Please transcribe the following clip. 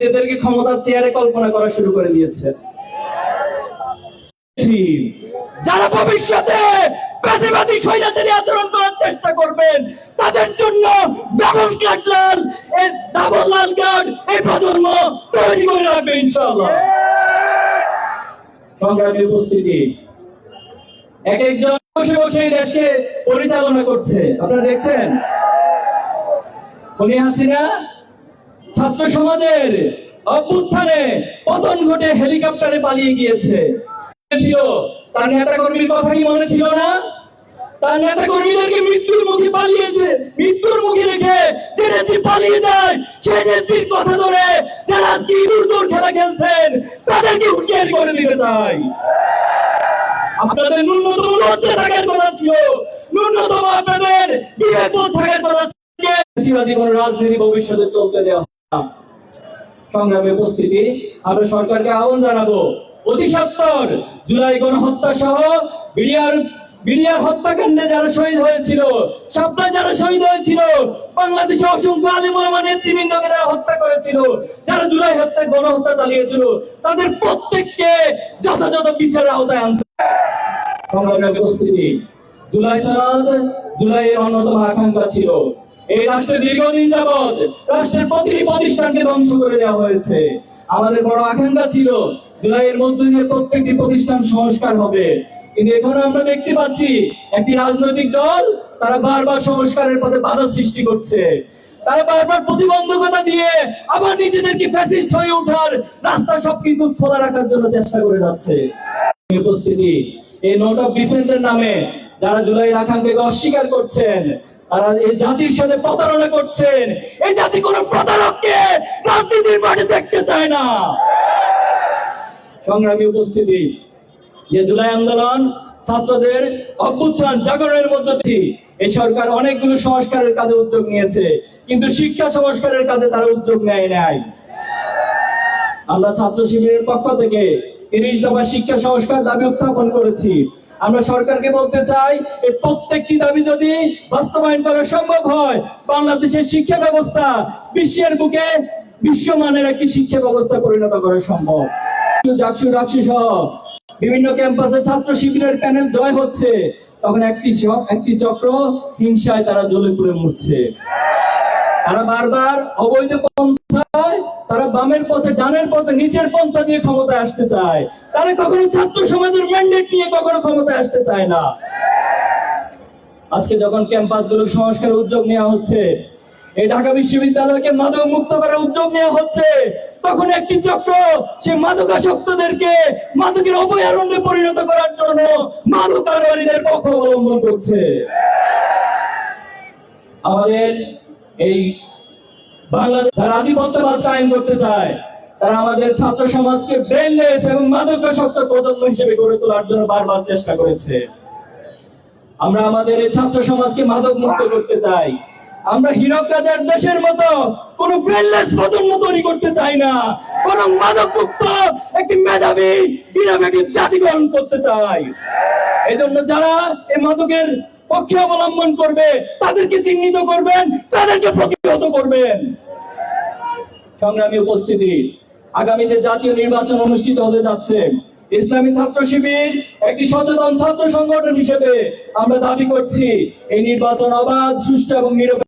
এদেরকে ক্ষমতার চেয়ারে কল্পনা করা শুরু করে দিয়েছে। যারা ভবিষ্যতে পেশিবাদী আচরণ করার চেষ্টা করবেন, তাদের জন্য ডাবল কাটলাল এই ডাবল লাল কার্ড এই প্রজন্ম তৈরি করে রাখবে সংগ্রামী উপস্থিতি, এক একজন বসে বসে দেশকে পরিচালনা করছে। আপনারা দেখছেন? উনি হাসিনা ছাত্র সমাজের অভ্যুত্থানে পতন ঘটে, হেলিকপ্টারে পালিয়ে গিয়েছে। তার নেতা কর্মীর কথা কি মনে ছিল না? তার নেতা কর্মীদেরকে মৃত্যুর মুখে পালিয়ে মৃত্যুর মুখে রেখে যে নেত্রী পালিয়ে যায় সেই নেত্রীর কথা ধরে যারা আজকে ইঁদুর দৌড় খেলা খেলছেন, তাদেরকে হুঁশিয়ারি করে দিতে চাই আপনাদের ন্যূনতম লজ্জা থাকার কথা ছিল। ন্যূনতম আপনাদের বিবেক থাকার কথা ছিল। রাজনীতি ভবিষ্যতে চলতে দেওয়া। সংগ্রামে উপস্থিতি আমরা সরকারকে আহ্বান জানাব। অতি সত্তর জুলাই গণহত্যা সহ বিডিআর বিডিআর হত্যাকাণ্ডে যারা শহীদ হয়েছিল, সাপলা যারা শহীদ হয়েছিল, বাংলাদেশে অসংখ্য আলিমা নেতৃবৃন্দকে যারা হত্যা করেছিল, যারা জুলাই হত্যা গণহত্যা চালিয়েছিল, তাদের প্রত্যেককে যথাযথ বিচারের আওতায় আনতে সংগ্রামে উপস্থিতি, জুলাই সনদ, জুলাইয়ের অন্যতম আকাঙ্ক্ষা ছিল। এই রাষ্ট্রের দীর্ঘদিন যাবৎ রাষ্ট্রের প্রতিটি প্রতিষ্ঠানকে ধ্বংস করে দেওয়া হয়েছে। আমাদের বড় আকাঙ্ক্ষা ছিল জুলাইয়ের মধ্য দিয়ে প্রত্যেকটি প্রতিষ্ঠান সংস্কার হবে। কিন্তু এখন আমরা দেখতে পাচ্ছি একটি রাজনৈতিক দল তারা বারবার সংস্কারের পথে বাধা সৃষ্টি করছে। তারা বারবার প্রতিবন্ধকতা দিয়ে আবার নিজেদেরকে ফ্যাসিস্ট হয়ে ওঠার রাস্তা সবকিছু খোলা রাখার জন্য চেষ্টা করে যাচ্ছে। উপস্থিতি এই নোট অফ ডিসেন্টের নামে যারা জুলাই আকাঙ্ক্ষাকে অস্বীকার করছেন এই ছাত্রদের অভ্যুত্থান, জাগরণের এই সরকার অনেকগুলো সংস্কারের কাজে উদ্যোগ নিয়েছে, কিন্তু শিক্ষা সংস্কারের কাজে তারা উদ্যোগ নেয় নাই। আমরা ছাত্র শিবিরের পক্ষ থেকে তিরিশ দফা শিক্ষা সংস্কার দাবি উত্থাপন করেছি। আমরা সরকারকে বলতে চাই, এই প্রত্যেকটি দাবি যদি বাস্তবায়ন করা সম্ভব হয়, বাংলাদেশের শিক্ষা ব্যবস্থা বিশ্বের বুকে বিশ্বমানের একটি শিক্ষা ব্যবস্থা পরিণত করা সম্ভব। বিভিন্ন ক্যাম্পাসে ছাত্র শিবিরের প্যানেল জয় হচ্ছে, তখন একটি একটি চক্র হিংসায় তারা জ্বলে পুড়ে মরছে। তারা বারবার অবৈধ পন্থায় তারা বামের পথে, ডানের পথে, নিচের পন্থা দিয়ে ক্ষমতায় আসতে চায়। তারা কখনো ছাত্র সমাজের ম্যান্ডেট নিয়ে কখনো ক্ষমতায় আসতে চায় না। আজকে যখন ক্যাম্পাসগুলো সংস্কারের উদ্যোগ নেওয়া হচ্ছে, এই ঢাকা বিশ্ববিদ্যালয়কে মাদক মুক্ত করার উদ্যোগ নেওয়া হচ্ছে, তখন একটি চক্র সে মাদকাসক্তদেরকে মাদকের অভয়ারণ্যে পরিণত করার জন্য মাদক কারবারীদের পক্ষ অবলম্বন করছে। আমাদের এই বাংলাদেশ যারা আধিপত্যবাদ কায়েম করতে চায়, তারা আমাদের ছাত্র সমাজকে ব্রেনলেস এবং মাদকাসক্ত প্রজন্ম হিসেবে গড়ে তোলার জন্য বারবার চেষ্টা করেছে। আমরা আমাদের এই ছাত্র সমাজকে মাদক মুক্ত করতে চাই। আমরা হীরক রাজার দেশের মতো কোন ব্রেনলেস প্রজন্ম তৈরি করতে চাই না। বরং মাদক মুক্ত একটি মেধাবী ইনোভেটিভ জাতি গ্রহণ করতে চাই। এই জন্য যারা এই মাদকের পক্ষে অবলম্বন করবে? তাদেরকে চিহ্নিত করবেন, তাদেরকে প্রতিহত করবেন। সংগ্রামী উপস্থিতি? আগামীতে জাতীয় নির্বাচন অনুষ্ঠিত হতে যাচ্ছে। ইসলামী ছাত্র শিবির একটি সচেতন ছাত্র সংগঠন হিসেবে আমরা দাবি করছি, এই নির্বাচন অবাধ, সুষ্ঠু এবং নিরপেক্ষ